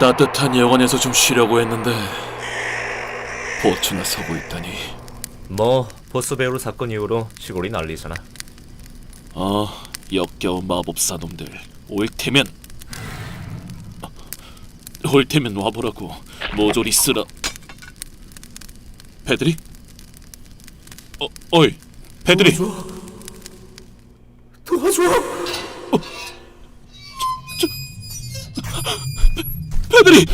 따뜻한 여관에서 좀 쉬려고 했는데 보트나 서고 있다니. 뭐 보스 배우로 사건 이후로 시골이 난리잖아. 아, 역겨운 마법사 놈들. 올 테면 올 테면 와보라고 모조리 쓰라. 패드릭? 어, 어이, 패드릭. 도와줘. 패 드릭.